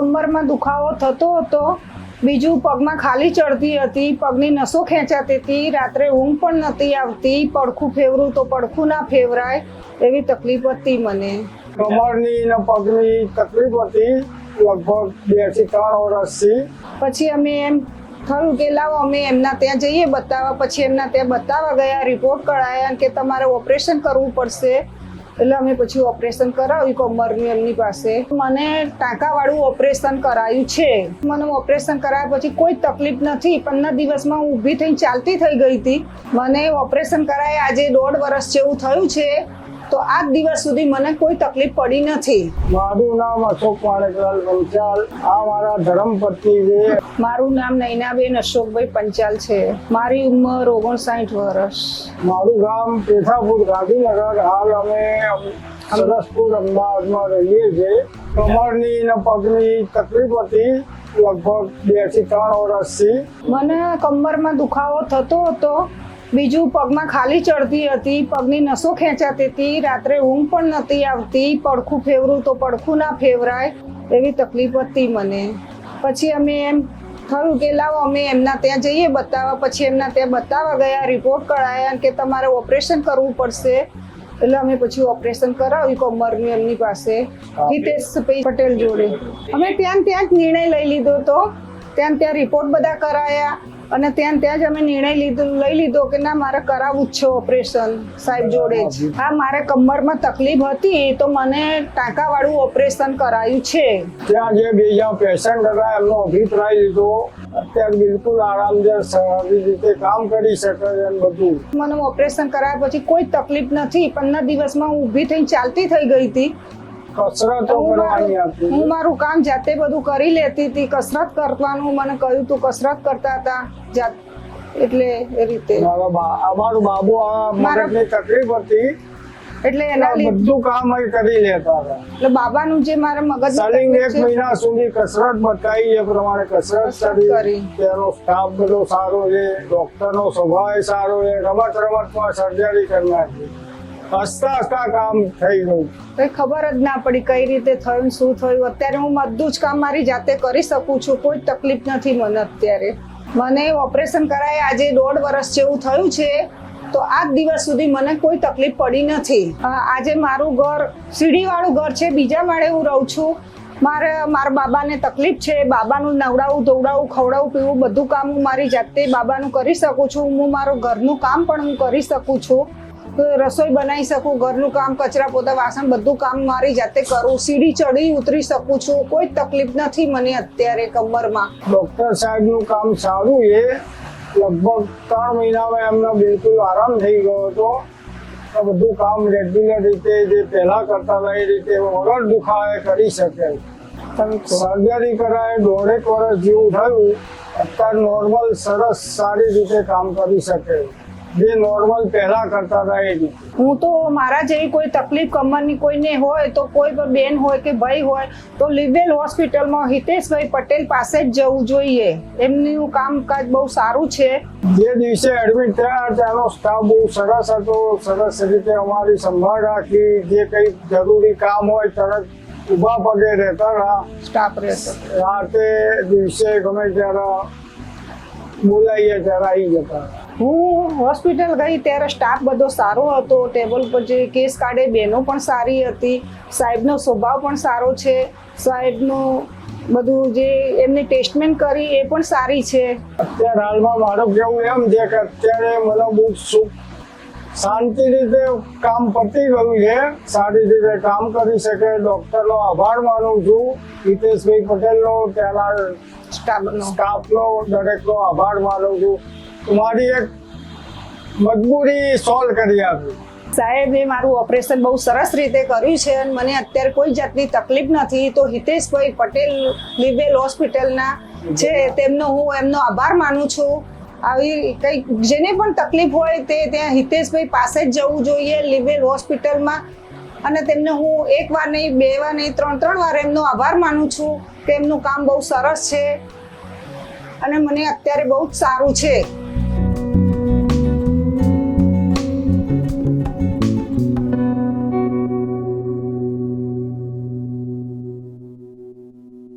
કમરમાં દુખાવો થતો હતો બીજું પગમાં ખાલી ચડતી હતી પગની નસો ખેંચાતી હતી રાત્રે ઊંઘ પણ નથી આવતી પડખું ફેવરું તો પડખું ના ફેવરાય એવી તકલીફ હતી મને. કમરની ને પગની તકલીફ હતી લગભગ બેથી ત્રણ વર્ષથી. પછી અમે એમ થયું કે લાવો અમે એમના ત્યાં જઈએ બતાવવા. પછી એમના ત્યાં બતાવવા ગયા રિપોર્ટ કરાયા કે તમારે ઓપરેશન કરવું પડશે. એટલે અમે પછી ઓપરેશન કરાવ્યું કમરનું એમની પાસે. મને ટાંકાવાળું ઓપરેશન કરાયું છે. મને ઓપરેશન કરાયા પછી કોઈ તકલીફ નથી. પંદર દિવસમાં હું ઊભી થઈને ચાલતી થઈ ગઈ હતી. મને ઓપરેશન કરાય આજે દોઢ વર્ષ જેવું થયું છે. તો આજ દિવસ સુધી મને કોઈ તકલીફ પડી નથી. મારું નામ અશોક માણેકલાલ પંચાલ આ મારા ધર્મપત્ની છે. મારું નામ નૈનાબેન અશોકભાઈ પંચાલ છે. મારી ઉંમર ઓગણસાઠ વર્ષ. મારું ગામ પેથાપુર ગાંધીનગર. હાલ અમે સરસપુર અમદાવાદમાં રહીએ છીએ. કમરની ને પગની તકલીફ હતી લગભગ બેથી ત્રણ વર્ષથી. મને કમરમાં દુખાવો થતો હતો. બીજું પગમાં ખાલી ચડતી હતી. પગની નસો ખેંચાતી હતી. રાત્રે ઊંઘ પણ નહોતી આવતી. પડખું ફેવરું તો પડખું ના ફેવરાય એવી તકલીફ હતી મને. પછી અમે એમ થયું કે લાવો અમે એમના ત્યાં જઈએ બતાવવા. પછી એમના ત્યાં બતાવવા ગયા રિપોર્ટ કરાયા કે તમારે ઓપરેશન કરવું પડશે. એટલે અમે પછી ઓપરેશન કરાવ્યું કમરનું એમની પાસે. હિતેશભાઈ પટેલ જોડે. અમે ત્યાં ત્યાં જ નિર્ણય લઈ લીધો હતો ત્યાં ત્યાં રિપોર્ટ બધા કરાયા. અને ત્યાં ત્યાં જ અમે નિર્ણય લીધો લઈ લીધો કે ના મારે કરાવવું જ છે ઓપરેશન સાહેબ જોડે જ. હા મારે કમરમાં તકલીફ હતી તો મને ટાંકાવાળું ઓપરેશન કરાયું છે. ત્યાં જે બીજા પેશન્ટ હતા એમનો અભિપ્રાય લીધો. અત્યારે બિલકુલ આરામ છે સારી રીતે કામ કરી શકે છે બધું. મને ઓપરેશન કરાયા પછી કોઈ તકલીફ નથી પંદર દિવસમાં હું ઊભી થઈને ચાલતી થઈ ગઈ હતી. કસરતો કરવાની હતી હું મારું કામ જાતે બધું કરી લેતી હતી. કસરત કરવાનું મને કહ્યું તું કસરત કરતા હતા. જાત એટલે એ રીતે. અમારું બાબુ મગજની તકલીફ હતી. એટલે એના બધું કામ એ કરી લેતા હતા. એટલે બાબાનું જે મારા મગજ સલિંગ એક મહિના સુધી કસરત બતાવી. એ પ્રમાણે કસરત કરી. કરી. તેનો સ્ટાફ બધો સારો છે. ડોક્ટરનો સ્વભાવ સારો છે. રમત રમતમાં સર્જરી કરી નાખી. હસતા હસતા કામ થઈ ગયું. કઈ ખબર જ ના પડી કઈ રીતે થયું શું થયું. અત્યારે હું બધું જ કામ મારી જાતે કરી શકું છું. કોઈ તકલીફ નથી મને અત્યારે. મને ઓપરેશન કરાય આજે દોઢ વર્ષ જેવું થયું છે, તો આજ દિવસ સુધી મને કોઈ તકલીફ પડી નથી. આજે મારું ઘર, સીડીવાળું ઘર છે. બીજા માળે હું રહું છું. મારે, મારા બાબાને તકલીફ છે. બાબાનું નવડાવું, ધોવડાવું, ખવડાવું, પીવું, બધું કામ હું મારી જાતે બાબાનું કરી શકું છું. હું મારું ઘરનું કામ પણ હું કરી શકું છું. તો રસોઈ બનાવી શકું, ઘરનું કામ, કચરા પોતા, વાસણ બધું કામ મારી જાતે કરું. સીડી ચડી ઉતરી શકું છું. કોઈ તકલીફ નથી મને અત્યારે કમરમાં. ડોક્ટર સાહેબનું કામ સારું છે. લગભગ ત્રણ મહિનામાં એમને બિલકુલ આરામ થઈ ગયો હતો. બધું કામ રેગ્યુલર રીતે જે પહેલા કરતા હતા, એ રીતે વગર દુખાવે, કરી શકે. સર્જરી કરાય, દોઢેક વર્ષ જેવું થયું. અત્યારે નોર્મલ સરસ, સારી રીતે કામ કરી શકે. જે નોર્મલ પહેલા કરતા હતા એ હું તો મારા જેવી કોઈ તકલીફ કમરની કોઈને હોય તો કોઈ પણ બેન હોય કે ભાઈ હોય તો લિવેલ હોસ્પિટલમાં હિતેશભાઈ પટેલ પાસે જ જવું જોઈએ. એમનું કામકાજ બહુ સારું છે. જે દિવસે એડમિટ થયા ત્યાંનો સ્ટાફ બહુ સરસ હતો સરસ રીતે અમારી સંભાળ રાખી જે કંઈ જરૂરી કામ હોય તરત ઊભા પગે રહેતા રહ્યા. સ્ટાફ રહેતા. રાતે દિવસે ગમે ત્યારે બોલાઈએ ત્યારે આવી જતા હું હોસ્પિટલ ગઈ ત્યારે સ્ટાફ બધો સારો હતો. ટેબલ પર જે કેસ કાઢે બહેનો પણ સારી હતી. સાહેબનો સ્વભાવ પણ સારો છે. સાહેબનું બધું જે એમની ટેસ્ટમેન્ટ કરી એ પણ સારી છે. અત્યારે હાલમાં મારું કેવું એમ છે કે અત્યારે મને બહુ સુખ શાંતિ રીતે કામ પતી ગયું છે. સારી રીતે કામ કરી શકે ડોક્ટરનો આભાર માનું છું. હિતેશભાઈ પટેલનો ત્યાંના સ્ટાફનો સ્ટાફનો દરેકનો આભાર માનું છું. મારી એક મજબૂરી સોલ્વ કરી આપી. સાહેબે મારું ઓપરેશન બહુ સરસ રીતે કર્યું છે અને મને અત્યારે કોઈ જાતની તકલીફ નથી. તો હિતેશભાઈ પટેલ લિવેલ હોસ્પિટલના છે, તેમનો હું એમનો આભાર માનું છું. આવી કંઈક જેને પણ તકલીફ હોય તે ત્યાં હિતેશભાઈ પાસે જ જવું જોઈએ લિવેલ હોસ્પિટલમાં. અને તેમને હું એક વાર નહીં, બે વાર નહીં, ત્રણ ત્રણ વાર એમનો આભાર માનું છું કે એમનું કામ બહુ સરસ છે. અને મને અત્યારે બહુ જ સારું છે.